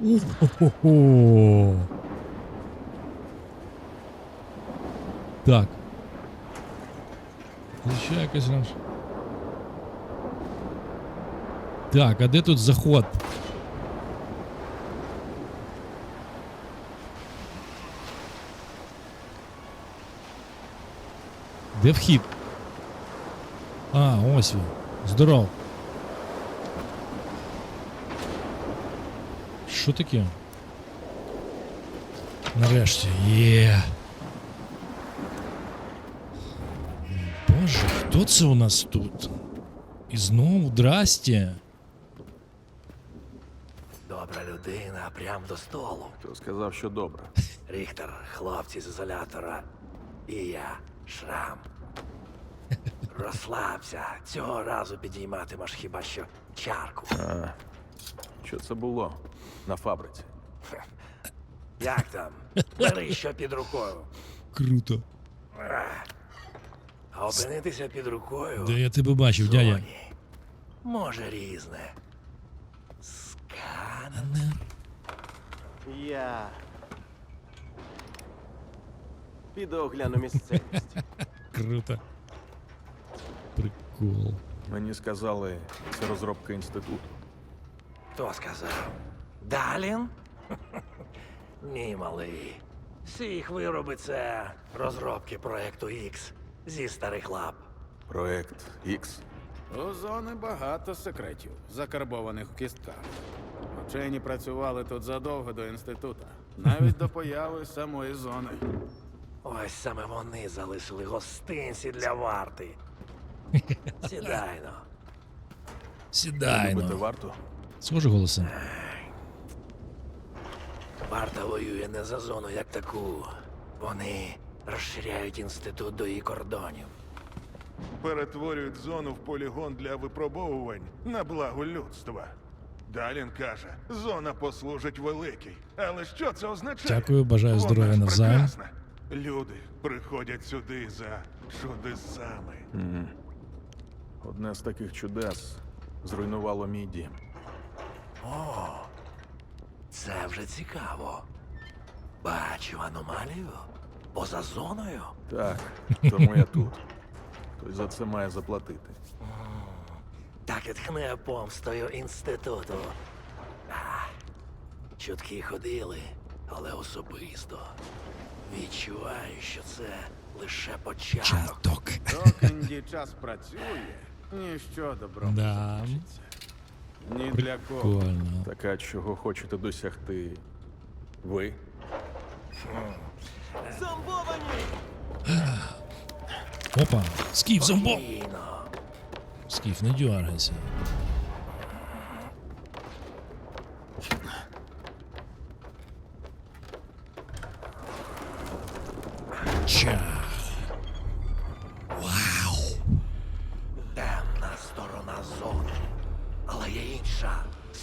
Ухо-хо-хо. Так. Ще якась наш. Так, а де тут заход? Де вхід? А, ось він. Здоров. Що таке? Нарешті. Є. Боже, хто це у нас тут? І знову здрасте. Добра людина, прям до столу. Хто сказав, що добре? Ріхтер, хлопці з ізолятора. І я, шрам. Розслабся. Цього разу підійматимеш хіба що чарку. А, що це було на фабриці? Як там? Бери що під рукою. Круто. А опинитися під рукою. Де я тебе бачив, дядя? Може різне. Сканер. Я. Піду огляну місцевість. Круто. Прикол. Мені сказали, це розробка інституту. Хто сказав? Далін? Ні, малий. Всі їх вироби це розробки проекту X зі старих лап. Проект X. У зони багато секретів, закарбованих в кістках. Вчені працювали тут задовго до інститута, навіть до появи самої зони. Ось саме вони залишили гостинці для варти. Сідайно. Сідай, Любите ну. варту? Схоже голосом. Варта воює не за зону як таку. Вони розширяють інститут до її кордонів. перетворюють зону в полігон для випробовувань на благо людства. Далін каже, зона послужить великій. Але що це означає? Дякую, бажаю здоров'я навзаєм. Люди приходять сюди за чудесами. Одне з таких чудес зруйнувало мій дім. Це вже цікаво. Бачу аномалію поза зоною. Так, тому я тут. Хтось за це має заплатити. Так і тхне помстою інституту. А, чутки ходили, але особисто. Відчуваю, що це лише початок. Чаток. Доки час працює, ніщо добро не Да. закінчиться. Ні для кого. Прикольно. Так а чого хочете досягти ви? Зомбовані! Опа. Скіф зомбо. Спокійно. Скіф, не дергайся. Ча. Вау. Темна сторона зони. Але є інша.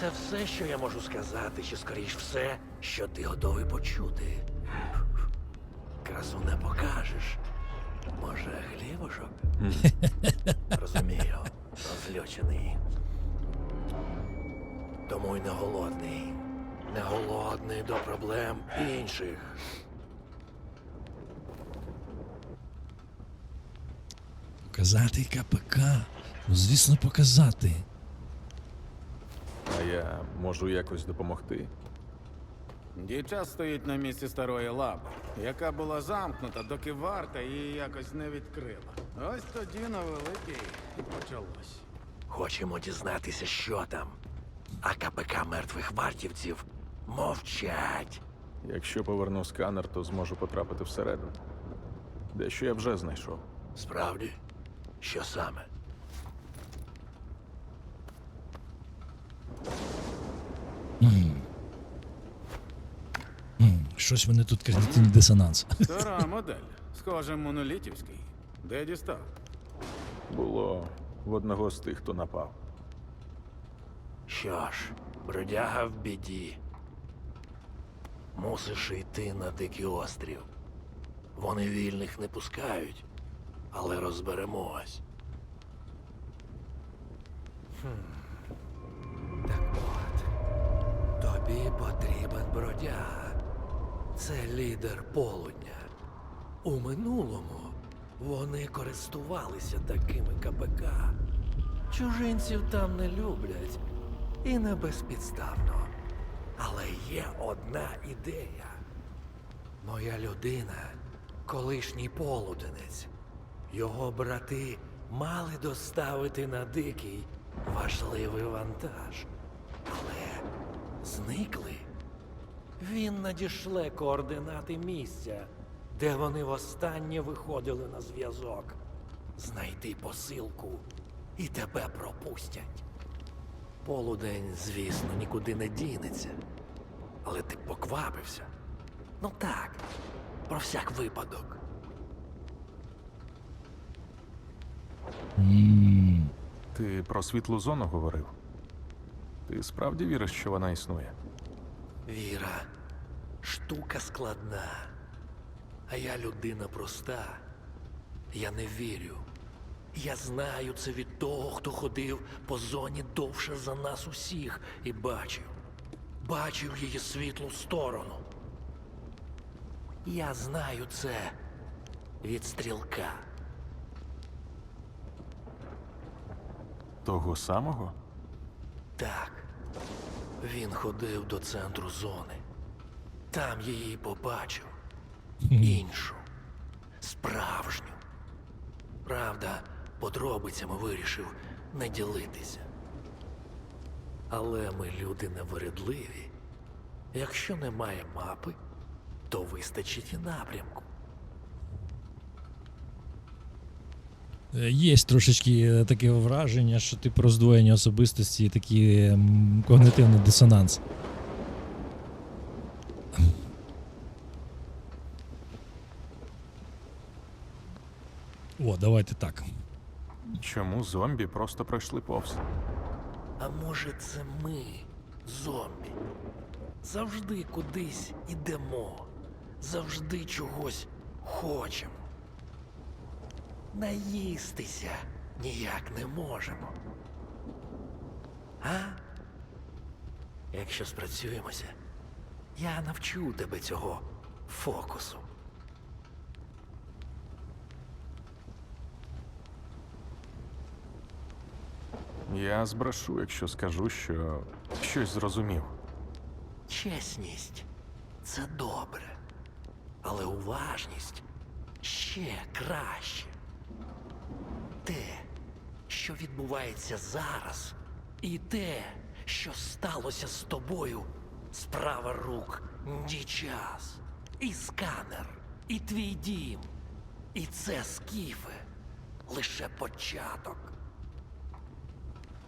Це все, що я можу сказати, чи скоріш все, що ти готовий почути. Красу не покажеш. Може, хлібушок? Розумію, розлючений. Тому й не голодний. Не голодний до проблем інших. Показати КПК. Ну, звісно, показати. Я можу якось допомогти. Дівча стоїть на місці старої лаби, яка була замкнута, доки варта її якось не відкрила. Ось тоді на великий і почалось. Хочемо дізнатися, що там. А КПК мертвих вартівців мовчать. Якщо поверну сканер, то зможу потрапити всередину. Дещо я вже знайшов. Справді? Що саме? Щось вони тут когнітивний дисонанс. Стара модель. Схоже, монолітівський. Де дістав? Було в одного з тих, хто напав. Що ж, бродяга в біді. Мусиш йти на дикий острів. Вони вільних не пускають, але розберемось. Хм. Тобі потрібен бродяга. Це лідер полудня. У минулому вони користувалися такими КПК. Чужинців там не люблять і не безпідставно. Але є одна ідея. Моя людина, колишній полуденець. Його брати мали доставити на дикий важливий вантаж. Зникли. Він надішле координати місця, де вони востаннє виходили на зв'язок. Знайди посилку і тебе пропустять. Полудень, звісно, нікуди не дінеться. Але ти поквапився. Ну так, про всяк випадок. Ти про світлу зону говорив? Ти справді віриш, що вона існує? Віра, штука складна. А я людина проста. Я не вірю. Я знаю це від того, хто ходив по зоні довше за нас усіх і бачив. Бачив її світлу сторону. Я знаю це від стрілка. Того самого? Так. Він ходив до центру зони. Там її побачив. Іншу. Справжню. Правда, подробицями вирішив не ділитися. Але ми люди невередливі. Якщо немає мапи, то вистачить і напрямку. Є трошечки е, таке враження, що ти про роздвоєння особистості, такий когнитивний дисонанс. О, давайте так. Чому зомбі просто пройшли повз? А може, це ми, зомбі? Завжди кудись ідемо, завжди чогось хочемо. Наїстися ніяк не можемо. А? Якщо спрацюємося, я навчу тебе цього фокусу. Я збрешу, якщо скажу, що щось зрозумів. Чесність це добре, але уважність ще краще. Те, що відбувається зараз, і те, що сталося з тобою, справа рук час. І сканер, і твій дім, і це скіфе лише початок.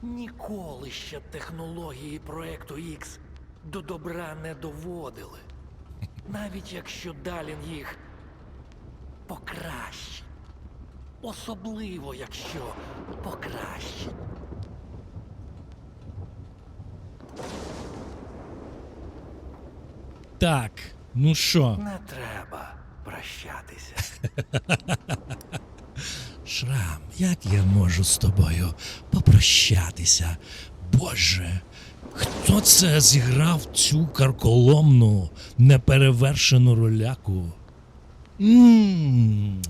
Ніколи ще технології проекту X до добра не доводили. Навіть якщо Далін їх покращить. Особливо, якщо покращить. Так, ну що, Не треба прощатися. Шрам, як я можу з тобою попрощатися? Боже, хто це зіграв цю карколомну, неперевершену роляку? м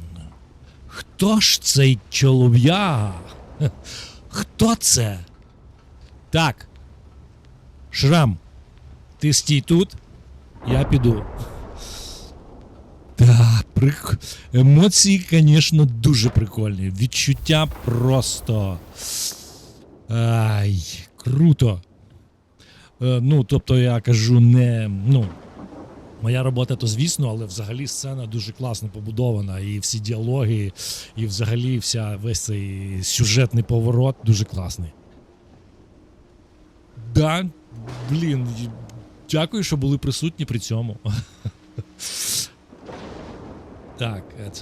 Хто ж цей чолов'яга? Хто це? Так. Шрам, ти стій тут, я піду. Так, прик... емоції, звісно, дуже прикольні. Відчуття просто. Ай, круто. Е, ну, тобто, я кажу, не. Ну, моя робота, то звісно, але взагалі сцена дуже класно побудована. І всі діалоги, і взагалі вся весь цей сюжетний поворот дуже класний. Да, блін, дякую, що були присутні при цьому. Так, е, це.